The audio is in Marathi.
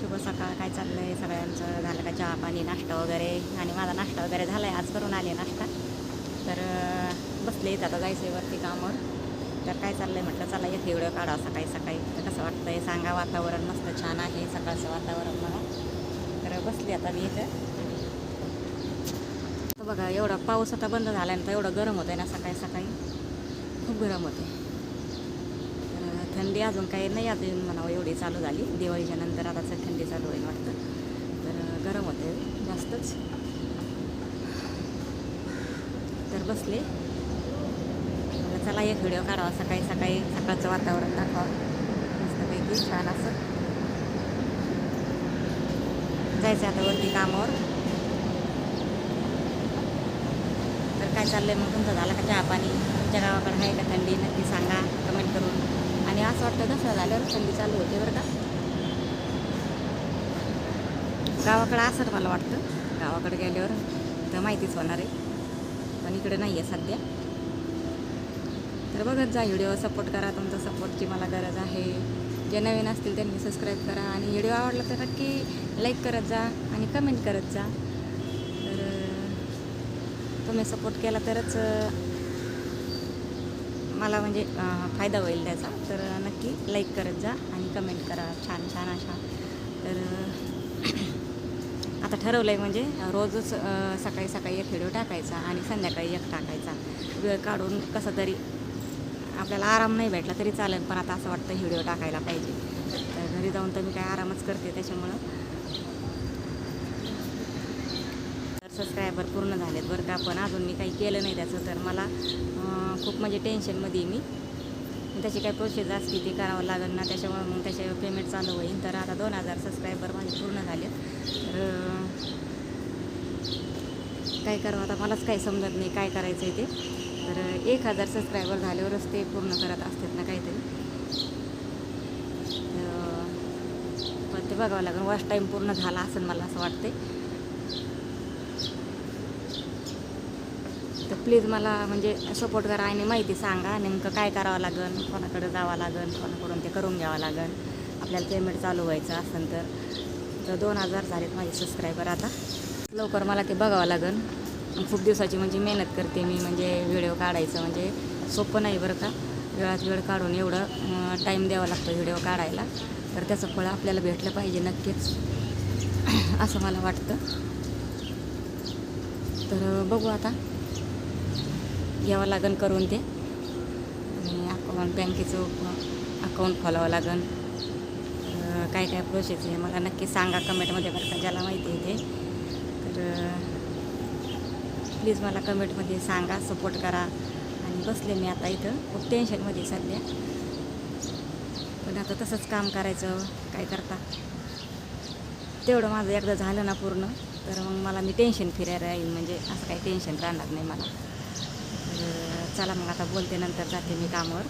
शुभ सकाळ. काय चाललंय सगळ्यांचं झालं का चहा पाणी नाश्ता वगैरे? आणि माझा नाश्ता वगैरे झाला आहे आज करून आले नाश्ता. तर बसले इथं आता जायचं आहे वरती कामावर. तर काय चाललं आहे म्हटलं चला एक व्हिडिओ काढा सकाळी सकाळी. तर कसं वाटतं आहे सांगा वातावरण मस्त छान आहे सकाळचं वातावरण मला तर बसले आता मी इथं. बघा एवढा पाऊस आता बंद झाल्यानंतर एवढं गरम होतं ना सकाळी सकाळी. खूप गरम होतं थंडी अजून काही नाही अजून म्हणावं एवढी चालू झाली. दिवाळीच्या नंतर आता थंडी चालू होईल वाटतं. तर गरम होते जास्तच. तर बसले. चला एक व्हिडिओ काढावा सकाळी सकाळी सकाळचं वातावरण दाखवा. मस्तपैकी छान असं. जायचं आता वरती कामावर. तर काय चाललंय मग? तुमचं झालं का चहा पाणी? तुमच्या गावाकडे आहे का थंडी? नक्की सांगा. कमेंट करून. आणि असं वाटतं दसरा झाल्यावर थंडी चालू होते बरं का. गावाकडं असं मला वाटतं. गावाकडे गेल्यावर तर माहितीच होणार आहे. पण इकडे नाही आहे सध्या. तर बघत जा व्हिडिओ सपोर्ट करा तुमचा सपोर्टची मला गरज आहे. जे नवीन असतील त्यांनी सबस्क्राईब करा आणि व्हिडिओ आवडला तर नक्की लाईक करत जा आणि कमेंट करत जा. तर तुम्ही सपोर्ट केला तरच मला म्हणजे फायदा होईल त्याचा. तर नक्की लाईक करत जा आणि कमेंट करा. छान छान अशा. तर आता ठरवलं आहे म्हणजे रोजच सकाळी सकाळी एक व्हिडिओ टाकायचा आणि संध्याकाळी एक टाकायचा. वेळ काढून कसं तरी आपल्याला आराम नाही भेटला तरी चालेल पण आता असं वाटतं व्हिडिओ टाकायला पाहिजे. तर घरी जाऊन तर मी काय आरामच करते त्याच्यामुळं तर सबस्क्रायबर पूर्ण झालेत बरं का. पण अजून मी काही केलं नाही त्याचं. तर मला खूप म्हणजे टेन्शनमध्ये मी. त्याची काही प्रोसेस असते ती करावं लागेल ना. त्याच्यामुळं मग त्याचे पेमेंट चालू होईल तर आता दोन हजार सबस्क्रायबर माझे पूर्ण झाले तर काय करावं? आता मलाच काही समजत नाही काय करायचं आहे ते. तर एक हजार सबस्क्रायबर झाल्यावरच ते पूर्ण करत असतात ना काहीतरी. पण ते बघावं लागेल. वॉच टाईम पूर्ण झाला असं मला असं वाटते तर प्लीज मला म्हणजे सपोर्ट करा आणि माहिती सांगा. नेमकं काय करावं लागेल कोणाकडे जावं लागेल कोणाकडून ते करून घ्यावं लागेल आपल्याला पेमेंट चालू व्हायचं असेल तर. तर दोन हजार झालेत माझे सबस्क्रायबर आता. लवकर मला ते बघावं लागेल खूप दिवसाची म्हणजे मेहनत करते मी म्हणजे व्हिडिओ काढायचं म्हणजे सोपं नाही बरं का. वेळात वेळ काढून एवढं टाईम द्यावा लागतो व्हिडिओ काढायला. तर त्याचं फळ आपल्याला भेटलं पाहिजे नक्कीच. असं मला वाटतं. तर बघू आता. घ्यावं लागेल करून ते. आणि अकाउंट बँकेचं अकाउंट खोलावं लागेल काय काय प्रोसेस आहे मला नक्की सांगा कमेंटमध्ये बरं का ज्याला माहिती आहे ते. तर प्लीज मला कमेंटमध्ये सांगा सपोर्ट करा. आणि बसले मी आता इथं खूप टेन्शनमध्ये सध्या. पण आता तसंच काम करायचं काय करता. तेवढं माझं एकदा झालं ना पूर्ण तर मग मला मी टेन्शन फिरायला येईल म्हणजे असं काही टेन्शन राहणार नाही मला. तर चला मग आता बोलते नंतर जाते मी कामावर.